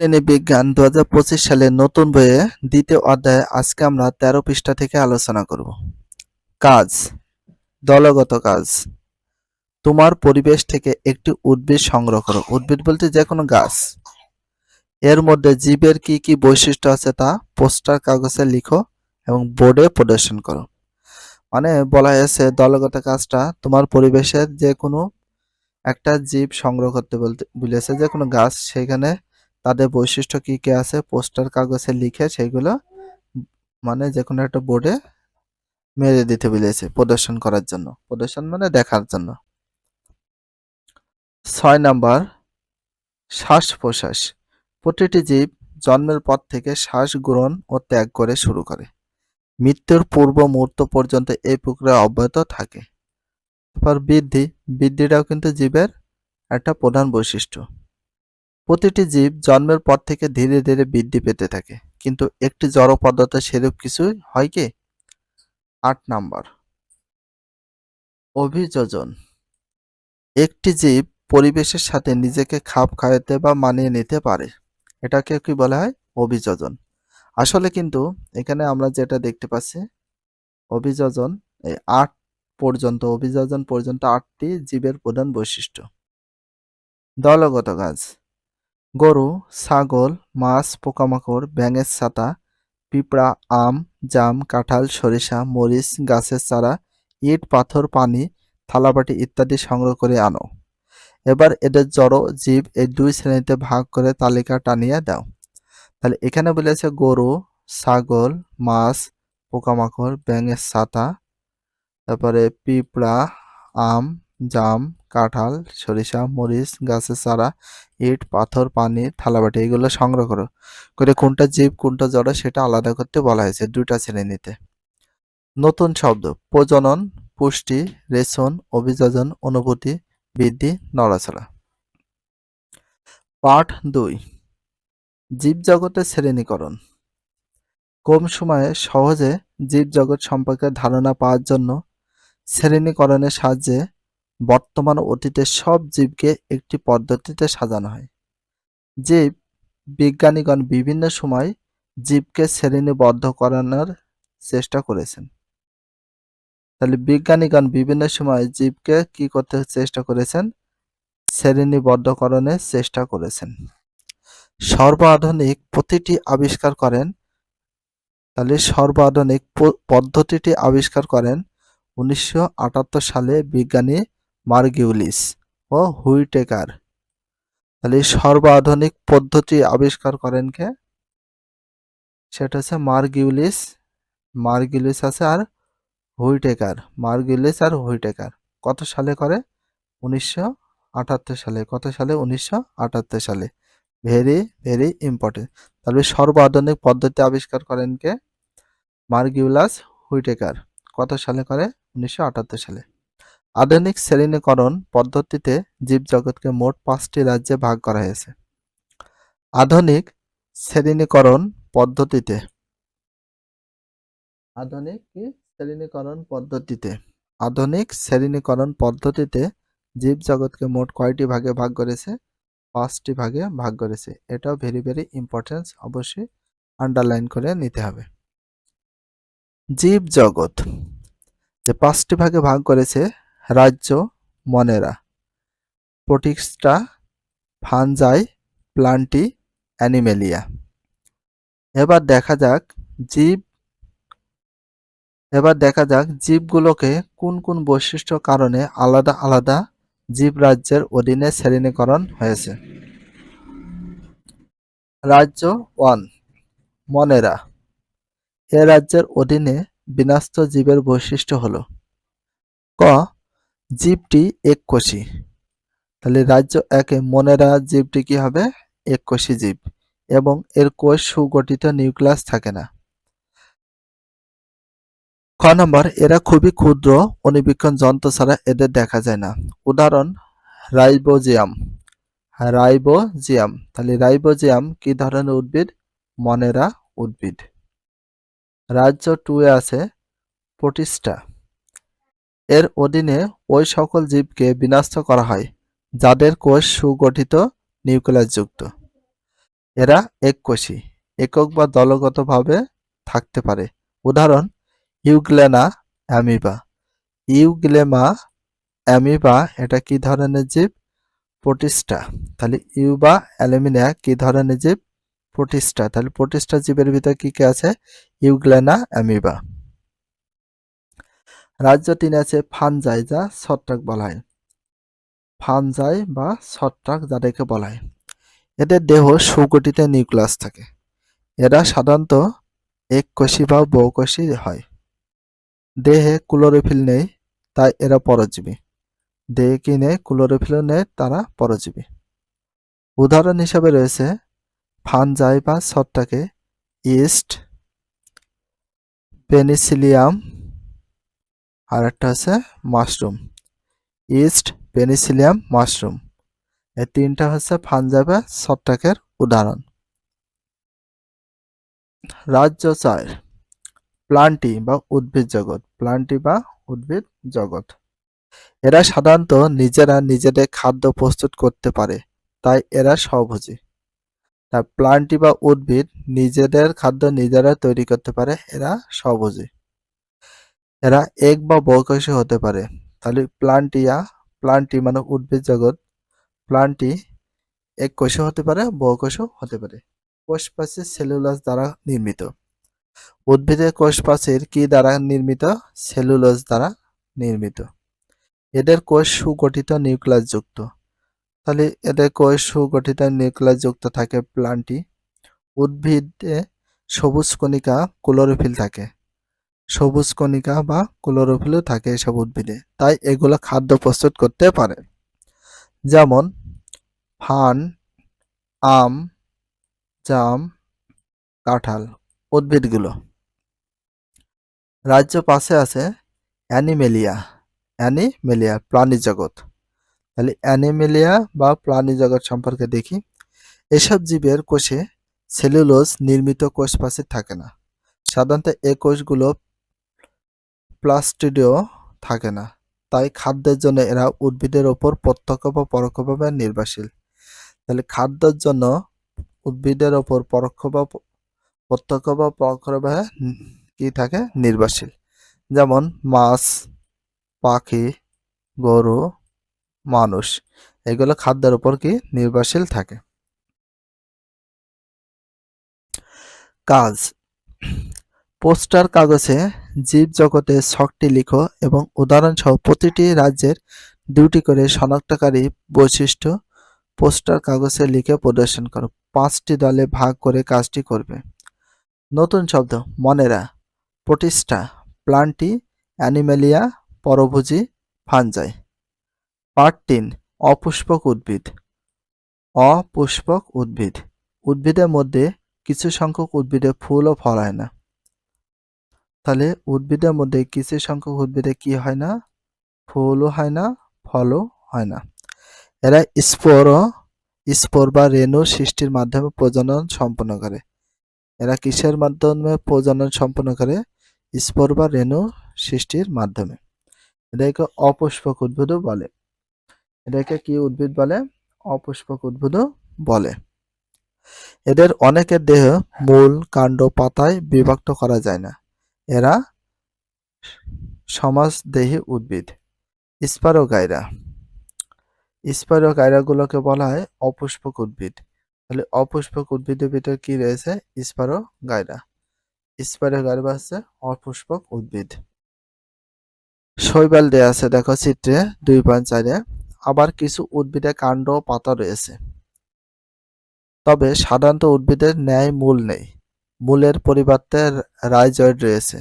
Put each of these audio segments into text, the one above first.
শ্রেণি বিজ্ঞান দু হাজার পঁচিশ সালের নতুন বইয়ে দ্বিতীয় অধ্যায়ে আজকে আমরা তেরো পৃষ্ঠা থেকে আলোচনা করব। কাজ, দলগত কাজ। তোমার পরিবেশ থেকে একটি উদ্ভিদ সংগ্রহ করো। উদ্ভিদ বলতে যে কোনো গাছ। এর মধ্যে জীবের কি কি বৈশিষ্ট্য আছে তা পোস্টার কাগজে লিখো এবং বোর্ডে প্রদর্শন করো। মানে বলা হয়েছে দলগত কাজটা তোমার পরিবেশের যে কোনো একটা জীব সংগ্রহ করতে বলতে বলেছে যে কোনো গাছ সেখানে তাদের বৈশিষ্ট্য কি কি আছে, পোস্টার কাগজে লিখে সেগুলো মানে যে কোনো একটা বোর্ডে মেরে দিতে বলেছে প্রদর্শন করার জন্য। প্রদর্শন মানে দেখার জন্য। ছয় নাম্বার শ্বাস প্রশ্বাস প্রতিটি জীব জন্মের পর থেকে শ্বাস গ্রহণ ও ত্যাগ করে শুরু করে। মৃত্যুর পূর্ব মুহূর্ত পর্যন্ত এই প্রক্রিয়া অব্যাহত থাকে। তারপর বৃদ্ধি। বৃদ্ধিটাও কিন্তু জীবের একটা প্রধান বৈশিষ্ট্য। প্রতিটি জীব জন্মের পর থেকে ধীরে ধীরে বৃদ্ধি পেতে থাকে। কিন্তু একটি জড় পদার্থ সেরূপ কিছু হয় কি? আট নাম্বার। অভিযোজন। একটি জীব পরিবেশের সাথে নিজেকে খাপ খাওয়াতে বা মানিয়ে নিতে পারে। এটাকে কি বলা হয়? অভিযোজন। আসলে কিন্তু এখানে আমরা যেটা দেখতে পাচ্ছি, অভিযোজন, এই আট পর্যন্ত, অভিযোজন পর্যন্ত আটটি জীবের প্রধান বৈশিষ্ট্য। দলগত কাজ। গরু, ছাগল, মাছ, পোকামাকড়, ব্যাঙের ছাতা, পিঁপড়া, আম, জাম, কাঁঠাল, সরিষা, মরিচ, গাছের চারা, ইট, পাথর, পানি, থালাবাটি ইত্যাদি সংগ্রহ করে আনো। এবার এদের জড়ো জীব এই দুই শ্রেণীতে ভাগ করে তালিকা টানিয়ে দাও। তাহলে এখানে বলেছে গরু, ছাগল, মাছ, পোকামাকড়, ব্যাঙের ছাতা, তারপরে পিঁপড়া, আম, জাম কাঁঠাল, সরিষা, মরিচ গাছের চারা, ইট, পাথর, পানি থালাবাটি এগুলো সংগ্রহ করো। করে কোনটা জীব, কোনটা জড়, সেটা আলাদা করতে বলা হয়েছে দুইটা শ্রেণীতে নতুন শব্দ, প্রজনন, পুষ্টি, রেশন, অভিযোজন, অনুভূতি, বৃদ্ধি, নড়াচড়া। পাঠ দুই, জীবজগতের শ্রেণীকরণ। কম সময়ে সহজে জীবজগৎ সম্পর্কে ধারণা পাওয়ার জন্য শ্রেণীকরণের সাহায্যে বর্তমান অতীতের সব জীবকে একটি পদ্ধতিতে সাজানো হয়। জীব বিজ্ঞানীগণ বিভিন্ন সময় জীবকে শ্রেণীবদ্ধ করানোর চেষ্টা করেছেন। তাহলে বিজ্ঞানীগণ বিভিন্ন সময় জীবকে কি করতে চেষ্টা করেছেন? শ্রেণীবদ্ধকরণের চেষ্টা করেছেন। সর্বাধুনিক প্রতিটি আবিষ্কার করেন, তাহলে সর্বাধুনিক পদ্ধতিটি আবিষ্কার করেন উনিশশো আটাত্তর সালে বিজ্ঞানী মার্গিউলিস ও হুইটেকার। তাহলে সর্বাধুনিক পদ্ধতি আবিষ্কার করেন কে? সেটা হচ্ছে মার্গিউলিস। মার্গিউলিস আছে আর হুইটেকার। মার্গিউলিস আর হুইটেকার কত সালে করে? উনিশশো আটাত্তর সালে। কত সালে? উনিশশো আটাত্তর সালে। Very very important. তাহলে সর্বাধুনিক পদ্ধতি আবিষ্কার করেন কে? মার্গিউলাস হুইটেকার কত সালে করে? উনিশশো আটাত্তর সালে। আধুনিক শ্রেণীকরণ পদ্ধতিতে জীবজগৎকে মোট পাঁচটি রাজ্যে ভাগ করা হয়েছে। আধুনিক শ্রেণীকরণ পদ্ধতিতে। আধুনিক শ্রেণীকরণ পদ্ধতিতে। আধুনিক শ্রেণীকরণ পদ্ধতিতে জীবজগৎকে মোট কয়টি ভাগে ভাগ করেছে? পাঁচটি ভাগে ভাগ করেছে। এটাও ভেরি ভেরি ইম্পর্টেন্স অবশ্যই আন্ডারলাইন করে নিতে হবে। জীবজগৎ যে পাঁচটি ভাগে ভাগ করেছে রাজ্য মনেরা। প্রোটিক্সটা ফানজাই প্লান্টি অ্যানিমেলিয়া। এবার দেখা যাক জীব এবার দেখা যাক জীবগুলোকে কোন কোন বৈশিষ্ট্য কারণে আলাদা আলাদা জীব রাজ্যের অধীনে শ্রেণীকরণ হয়েছে। রাজ্য ওয়ান, মনেরা। এ রাজ্যের অধীনে বিনাস্ত জীবের বৈশিষ্ট্য হল ক জীবটি এককোষী তাহলে রাজ্য একে মনেরা জীবটি কি হবে? এককোষী জীব। এবং এর কোষ সুগঠিত নিউক্লিয়াস থাকে না। খ নম্বর, এরা খুবই ক্ষুদ্র অণুবীক্ষণ যন্ত্র ছাড়া এদের দেখা যায় না। উদাহরণ, রাইবোজিয়াম। রাইবোজিয়াম। তাহলে রাইবোজিয়াম কি ধরনের উদ্ভিদ? মনেরা উদ্ভিদ। রাজ্য টুয়ে আছে প্রতিষ্ঠা। এর অধীনে ওই সকল জীবকে বিনষ্ট করা হয়, যাদের কোষ সুগঠিত নিউক্লিয়াসযুক্ত। এরা এককোষী, একক বা দলগতভাবে থাকতে পারে। উদাহরণ, ইউগ্লেনা অ্যামিবা। ইউগ্লেমা অ্যামিবা এটা কি ধরনের জীব? প্রোটিস্টা। তাহলে ইউবা অ্যালুমিনিয়া কি ধরনের জীব? প্রোটিস্টা। তাহলে প্রোটিস্টা জীবের ভিতরে কি কি আছে? Euglena amoeba. রাজ্য তিন আছে ফানজাই, যা ছত্রাক বলা হয় ফানজাই বা ছত্রাক যাদেরকে বলা হয় এদের দেহ সুগঠিত নিউক্লিয়াস থাকে। এরা সাধারণত এককোষী বা বহুকোষী হয়। দেহে ক্লোরোফিল নেই, তাই এরা পরজীবী। দেহে কি নেই, ক্লোরোফিল নেই, তারা পরজীবী। উদাহরণ হিসাবে রয়েছে ফানজাই বা ছত্রাকে ইস্ট পেনিসিলিয়াম আর একটা আছে মাশরুম। East Penicillium mushroom. এই তিনটা হচ্ছে ফানজাই বা ছত্রাকের উদাহরণ। রাজ্য চার প্লান্টি বা উদ্ভিদ জগৎ। প্লান্টি বা উদ্ভিদ জগৎ। এরা সাধারণত নিজেরা নিজেদের খাদ্য প্রস্তুত করতে পারে, তাই এরা স্বভোজী। প্লান্টি বা উদ্ভিদ নিজেদের খাদ্য নিজেরা তৈরি করতে পারে, এরা স্বভোজী। এরা এক বা বহুকোষী হতে পারে। তাহলে প্লান্টিয়া, প্লান্টি মানে উদ্ভিদ জগৎ। প্লান্টি এক কোষও হতে পারে বহুকোষও হতে পারে। কোষ প্রাচীর সেলুলোজ দ্বারা নির্মিত। উদ্ভিদের কোষ প্রাচীর কি দ্বারা নির্মিত? সেলুলোজ দ্বারা নির্মিত। এদের কোষ সুগঠিত নিউক্লিয়াস যুক্ত। তাহলে এদের কোষ সুগঠিত নিউক্লিয়াস যুক্ত থাকে প্লান্টি। উদ্ভিদে সবুজ কণিকা ক্লোরোফিল থাকে। সবুজ কণিকা বা ক্লোরোফিলও থাকে এসব উদ্ভিদে, তাই এগুলো খাদ্য প্রস্তুত করতে পারে। যেমন, ফান, আম, জাম, কাঁঠাল উদ্ভিদগুলো। রাজ্য পাশে আছে অ্যানিমেলিয়া। অ্যানিমেলিয়া প্রাণী জগৎ। তাহলে অ্যানিমেলিয়া বা প্রাণী জগৎ সম্পর্কে দেখি। এসব জীবের কোষে সেলুলোজ নির্মিত কোষ প্রাচীর থাকে না। সাধারণত এ কোষগুলো প্লাস্টিডিও থাকে না। তাই খাদ্যের জন্য এরা উদ্ভিদের ওপর প্রত্যক্ষ বা পরোক্ষভাবে নির্ভরশীল। তাহলে খাদ্যের জন্য উদ্ভিদের ওপর পরোক্ষ বা প্রত্যক্ষ বা পরোক্ষভাবে কি থাকে? নির্ভরশীল। যেমন মাছ, পাখি, গরু, মানুষ, এগুলো খাদ্যের উপর কি? নির্ভরশীল থাকে। কাজ। পোস্টার কাগজে জীব জগতে ছকটি লিখো এবং উদাহরণসহ প্রতিটি রাজ্যের দুটি করে শনাক্তকারী বৈশিষ্ট্য পোস্টার কাগজে লিখে প্রদর্শন করো। পাঁচটি দলে ভাগ করে কাজটি করবে। নতুন শব্দ, মনেরা, প্রতিষ্ঠা, প্লান্টি, অ্যানিমেলিয়া, পরভোজী, ফানজাই। পার্ট অপুষ্পক উদ্ভিদ। অপুষ্পক উদ্ভিদ। উদ্ভিদের মধ্যে কিছু সংখ্যক উদ্ভিদে ফুল ও ফল হয় না। তাহলে উদ্ভিদের মধ্যে কিছু সংখ্যক উদ্ভিদে কি হয় না? ফুলও হয় না, ফলও হয় না। এরা স্পোর স্পোর বা রেণু সৃষ্টির মাধ্যমে প্রজনন সম্পন্ন করে। এরা কিসের মাধ্যমে প্রজনন সম্পন্ন করে? স্পোর বা রেণু সৃষ্টির মাধ্যমে। এটাকে অপুষ্পক উদ্ভিদও বলে। এটাকে কি উদ্ভিদ বলে? অপুষ্পক উদ্ভিদও বলে। এদের অনেকের দেহ মূল, কাণ্ড, পাতায় বিভক্ত করা যায় না। এরা সমাজদেহী উদ্ভিদ। স্পারোগাইরা। স্পারোগাইরাগুলোকে বলা হয় অপুষ্পক উদ্ভিদ। তাহলে অপুষ্পক উদ্ভিদের ভিতরে কি রয়েছে? স্পারোগাইরা। স্পারোগাইরা হচ্ছে অপুষ্পক উদ্ভিদ। শৈবাল দেয়া আছে, দেখো চিত্রে দুই পয়েন্ট চারে। আবার কিছু উদ্ভিদে কাণ্ড পাতা রয়েছে। তবে সাধারণত উদ্ভিদের ন্যায় মূল নেই। মূলের পরিবর্তে রাইজয়েড রয়েছে।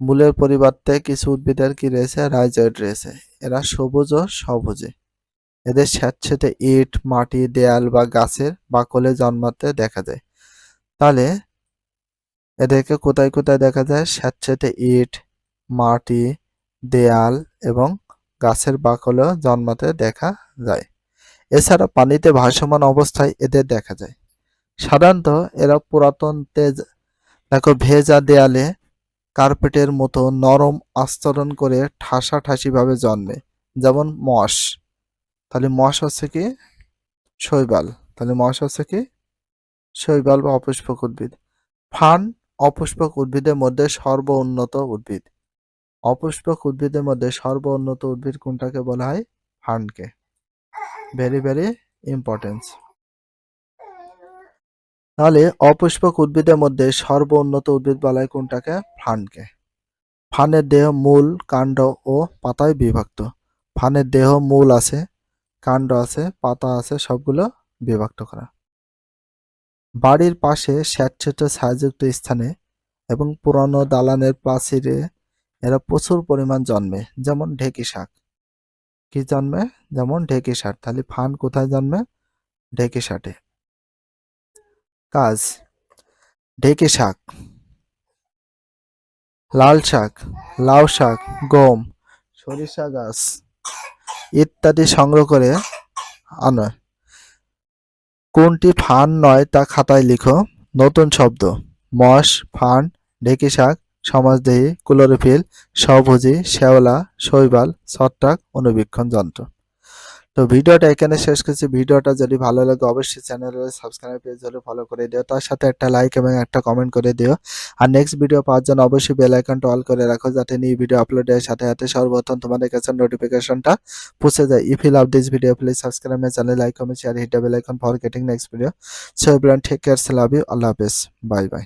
মূলের পরিবর্তে কিছু উদ্ভিদের কি রয়েছে? রাইজয়েড রয়েছে। এরা সবুজ ও সবুজে। এদের স্যাঁতসেঁতে ইট, মাটি, দেয়াল বা গাছের বাকলে জন্মাতে দেখা যায়। তাহলে এদেরকে কোথায় কোথায় দেখা যায়? স্যাঁতসেঁতে ইট, মাটি, দেয়াল এবং গাছের বাকলেও জন্মাতে দেখা যায়। এছাড়া পানিতে ভাসমান অবস্থায় এদের দেখা যায়। সাধারণত এরা পুরাতন তেজ দেখো ভেজা দেয়ালে কার্পেটের মতো নরম আস্তরণ করে ঠাসাঠাসি ভাবে জন্মে, যেমন মশ তাহলে মশ হচ্ছে কি? শৈবাল। তাহলে মশ হচ্ছে কি? শৈবাল বা অপুষ্পক উদ্ভিদ। ফান, অপুষ্পক উদ্ভিদের মধ্যে সর্বোন্নত উদ্ভিদ। অপুষ্পক উদ্ভিদের মধ্যে সর্বোন্নত উদ্ভিদ কোনটাকে বলা হয়? ফানকে। ভেরি ভেরি ইম্পর্টেন্স তাহলে অপুষ্পক উদ্ভিদের মধ্যে সর্বোন্নত উদ্ভিদ বলা হয় কোনটাকে? ফানকে। ফানের দেহ মূল, কাণ্ড ও পাতায় বিভক্ত। ফানের দেহ মূল আছে, কাণ্ড আছে, পাতা আছে, সবগুলো বিভক্ত করা। বাড়ির পাশে স্যাঁতসেঁতে ছায়াযুক্ত স্থানে এবং পুরানো দালানের প্রাচীরে এরা প্রচুর পরিমাণ জন্মে, যেমন ঢেকি শাক। কি জন্মে? যেমন ঢেকি শাক। তাহলে ফান কোথায় জন্মে? ঢেকি শাকে। কাজ। ঢেকি শাক। লাল শাক, লাউ শাক, গম, সরিষা গাছ ইত্যাদি সংগ্রহ করে আনো। কোনটি ফান নয় তা খাতায় লিখো। নতুন শব্দ, মশ, ফান, ঢেকি শাক, সমাজদেহী, ক্লোরোফিল, স্বভোজী, শ্যাওলা, শৈবাল, ছত্রাক, অনুবীক্ষণ যন্ত্র। তো ভিডিওটা এখানে শেষ করছি। ভিডিওটা যদি ভালো লাগে, অবশ্যই চ্যানেলে সাবস্ক্রাইব পেজ হলে ফলো করে দিও। তার সাথে একটা লাইক এবং একটা কমেন্ট করে দিও। আর নেক্সট ভিডিও পাওয়ার জন্য অবশ্যই বেল আইকনটা অল করে রাখো, যাতে নিউ ভিডিও আপলোডের সাথে সাথে সর্বপ্রথম তোমাদের কাছে নোটিফিকেশনটা পৌঁছে যায়। If you love this video please subscribe my channel like comment share hit bell icon for getting next video so everyone take care love you আল্লাহ হাফেজ। Bye bye